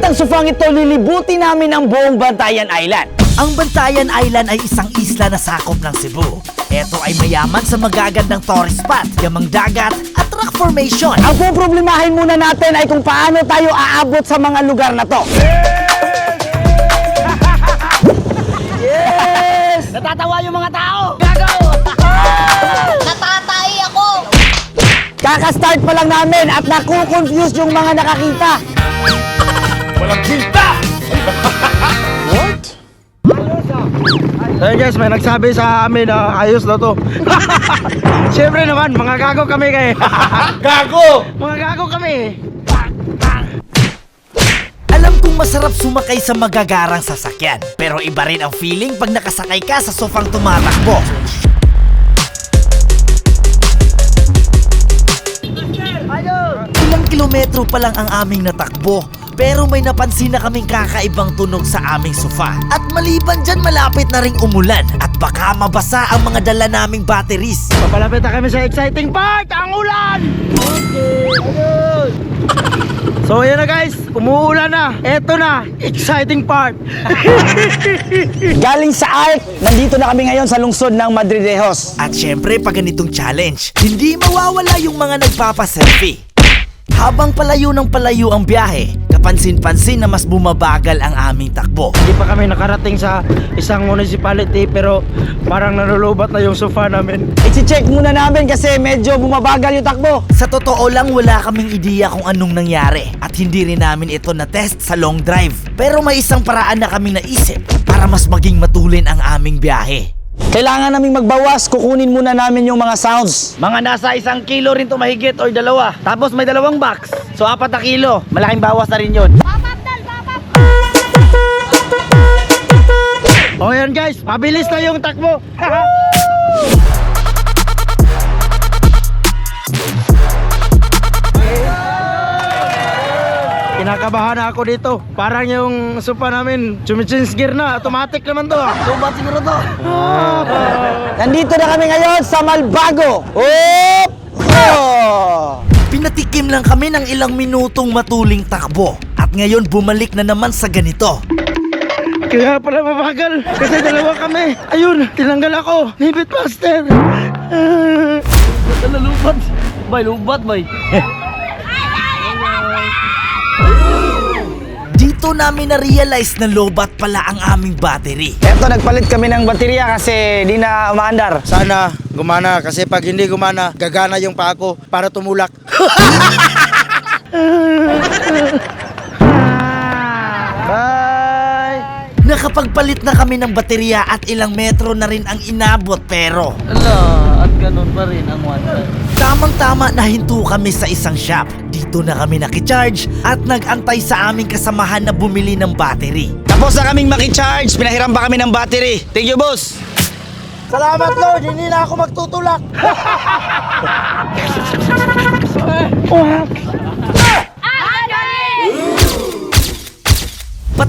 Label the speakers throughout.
Speaker 1: Gamit ang sufang ito, lilibuti namin ang buong Bantayan Island.
Speaker 2: Ang Bantayan Island ay isang isla na sakop ng Cebu. Ito ay mayaman sa magagandang tourist spot, yamang dagat at rock formation.
Speaker 1: Ang poproblemahin muna natin ay kung paano tayo aabot sa mga lugar na to. Yes!
Speaker 3: Natatawa yung mga tao!
Speaker 4: Natatay ako!
Speaker 1: Kaka-start pa lang namin at nakukonfuse yung mga nakakita.
Speaker 5: Ayun guys, may nagsabi sa amin na ayos na to. Siyempre naman, mga gago kami kay. gago! Mga gago kami.
Speaker 2: Alam kong masarap sumakay sa magagarang sasakyan. Pero iba rin ang feeling pag nakasakay ka sa sofang tumatakbo. Ilang kilometro pa lang ang aming natakbo. Pero may napansin na kaming kakaibang tunog sa aming sofa. At maliban dyan malapit na ring umulan. At baka mabasa ang mga dala naming batteries.
Speaker 5: Papalapit na kami sa exciting part, ang ulan! Okay, ayun. So ayan na guys, umuulan na. Eto na, exciting part.
Speaker 1: Galing sa ARC, nandito na kami ngayon sa lungsod ng Madridejos.
Speaker 2: At syempre, pag ganitong challenge, hindi mawawala yung mga nagpapaselfie. Habang palayo ng palayo ang biyahe, kapansin-pansin na mas bumabagal ang aming takbo.
Speaker 5: Hindi pa kami nakarating sa isang municipality pero parang nalulubat na yung sofa namin.
Speaker 1: I-check muna namin kasi medyo bumabagal yung takbo.
Speaker 2: Sa totoo lang, wala kaming ideya kung anong nangyari at hindi rin namin ito na-test sa long drive. Pero may isang paraan na kaming naisip para mas maging matulin ang aming biyahe.
Speaker 1: Kailangan naming magbawas, kukunin muna namin yung mga sounds.
Speaker 5: Mga nasa isang kilo rin to mahigit or dalawa. Tapos may dalawang box. So apat na kilo. Malaking bawas na rin yun.
Speaker 4: Papapdal, papap!
Speaker 5: O yan guys, mabilis na yung takbo. Kinakabahan na ako dito. Parang yung sopa namin, chumichin's gear na. Automatic naman to. ah.
Speaker 3: Tubat siguro to.
Speaker 1: Nandito na kami ngayon sa Malbago. Oop! Oh!
Speaker 2: Pinatikim lang kami ng ilang minutong matuling takbo. At ngayon bumalik na naman sa ganito.
Speaker 5: Kaya pala mabagal. Kasi dalawa kami. Ayun, tinanggal ako. Nibit master. Ah.
Speaker 3: Ano lubat? Bay, lubat bay.
Speaker 2: Dito namin na-realize na lobat pala ang aming battery.
Speaker 1: Eto, nagpalit kami ng baterya kasi di na umaandar.
Speaker 5: Sana gumana kasi pag hindi gumana, gagana yung paa ko para tumulak. Bye!
Speaker 2: Nakapagpalit na kami ng baterya at ilang metro na rin ang inabot pero
Speaker 3: at ganun pa rin ang one time.
Speaker 2: tamang-tama nahinto kami sa isang shop. Dito na kami nakicharge at nagantay sa aming kasamahan na bumili ng battery.
Speaker 1: Tapos na kaming makicharge, pinahiram pa kami ng battery. Thank you, boss.
Speaker 5: Salamat Lord, hindi na ako magtutulak.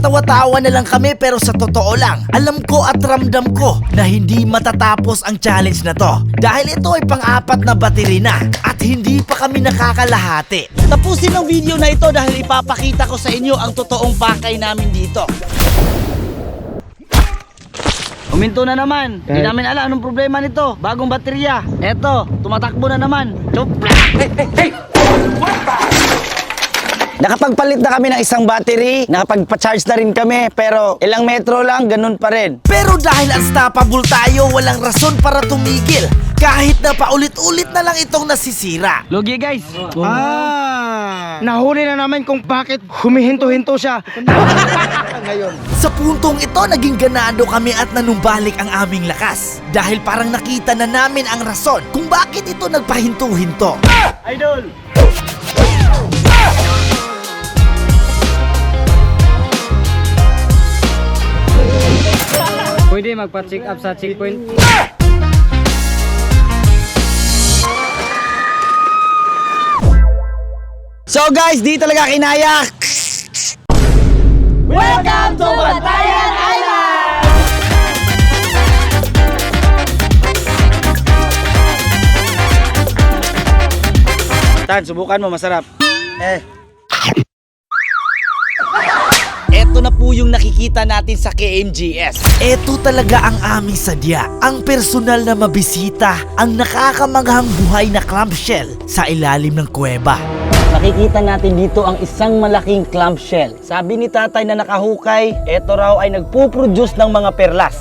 Speaker 2: Patawa-tawa na lang kami pero sa totoo lang, alam ko at ramdam ko na hindi matatapos ang challenge na to. Dahil ito ay pang-apat na battery na at hindi pa kami nakakalahati.
Speaker 3: Tapusin ang video na ito dahil ipapakita ko sa inyo ang totoong pakay namin dito. Uminto na naman. Hindi namin alam anong problema nito. Bagong baterya. Eto, tumatakbo na naman. Chop!
Speaker 1: Nakapagpalit na kami ng isang battery, nakapagpa-charge na rin kami, pero ilang metro lang, ganun pa rin.
Speaker 2: Pero dahil unstoppable tayo, walang rason para tumigil. Kahit na paulit-ulit na lang itong nasisira.
Speaker 3: Lugi guys.
Speaker 5: Ah! Nahuli na namin kung bakit humihinto-hinto siya. Ngayon.
Speaker 2: Sa puntong ito, naging ganado kami at nanumbalik ang aming lakas. Dahil parang nakita na namin ang rason kung bakit ito nagpahinto-hinto.
Speaker 5: Idol!
Speaker 6: Pwede magpa-check up sa checkpoint.
Speaker 1: So guys, di talaga kinaya.
Speaker 3: Welcome to Bantayan Island!
Speaker 5: Tan, subukan mo, masarap. Eh.
Speaker 2: Ito na po yung nakikita natin sa KMGS. Ito talaga ang aming sadya. Ang personal na mabisita, ang nakakamanghang buhay na clamshell sa ilalim ng kuweba.
Speaker 3: Makikita natin dito ang isang malaking clamshell. Sabi ni tatay na nakahukay, ito raw ay nagpuproduce ng mga perlas.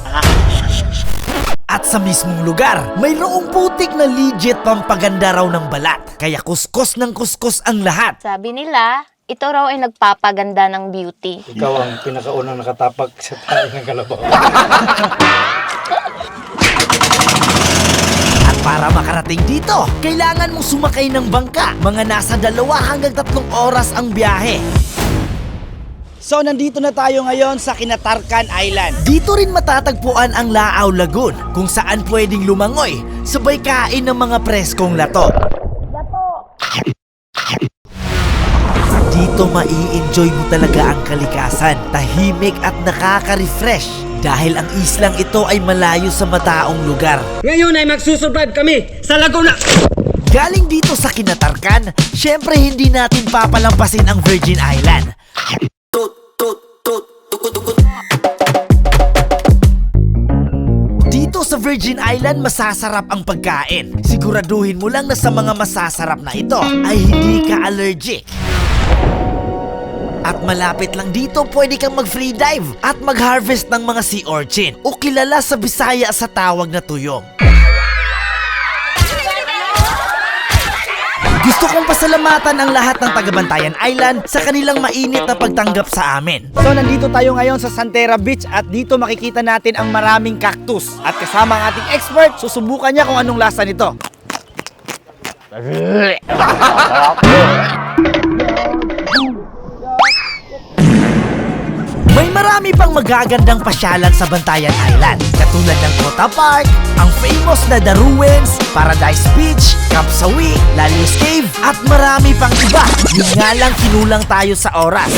Speaker 2: At sa mismong lugar, mayroong putik na legit pampaganda raw ng balat. Kaya kuskus ng kuskus ang lahat.
Speaker 4: Sabi nila, ito raw ay nagpapaganda ng beauty.
Speaker 5: Ikaw ang pinakaunang nakatapak sa tayo ng kalabaw.
Speaker 2: At para makarating dito, kailangan mong sumakay ng bangka. Mga nasa dalawa hanggang tatlong oras ang biyahe.
Speaker 1: So nandito na tayo ngayon sa Kinatarkan Island.
Speaker 2: Dito rin matatagpuan ang Laaw Lagoon kung saan pwedeng lumangoy sabay kain ng mga preskong lato. Dito mai-enjoy mo talaga ang kalikasan, tahimik at nakaka-refresh dahil ang islang ito ay malayo sa mataong lugar.
Speaker 6: Ngayon ay magsusurvive kami sa Laguna.
Speaker 2: Galing dito sa Kinatarkan, syempre hindi natin papalampasin ang Virgin Island. Dito sa Virgin Island, masasarap ang pagkain. Siguraduhin mo lang na sa mga masasarap na ito ay hindi ka allergic. At malapit lang dito, pwede kang mag-free dive at mag-harvest ng mga sea urchin o kilala sa Bisaya sa tawag na tuyong. Gusto kong pasalamatan ang lahat ng taga-Bantayan Island sa kanilang mainit na pagtanggap sa amin.
Speaker 1: So nandito tayo ngayon sa Santera Beach at dito makikita natin ang maraming cactus. At kasama ang ating expert, susubukan niya kung anong lasa nito.
Speaker 2: marami pang magagandang pasyalan sa Bantayan Island katulad ng Kota Park, ang famous na The Ruins, Paradise Beach, Camp Sawi, Lalius Cave at marami pang iba. Yun nga lang kinulang tayo sa oras.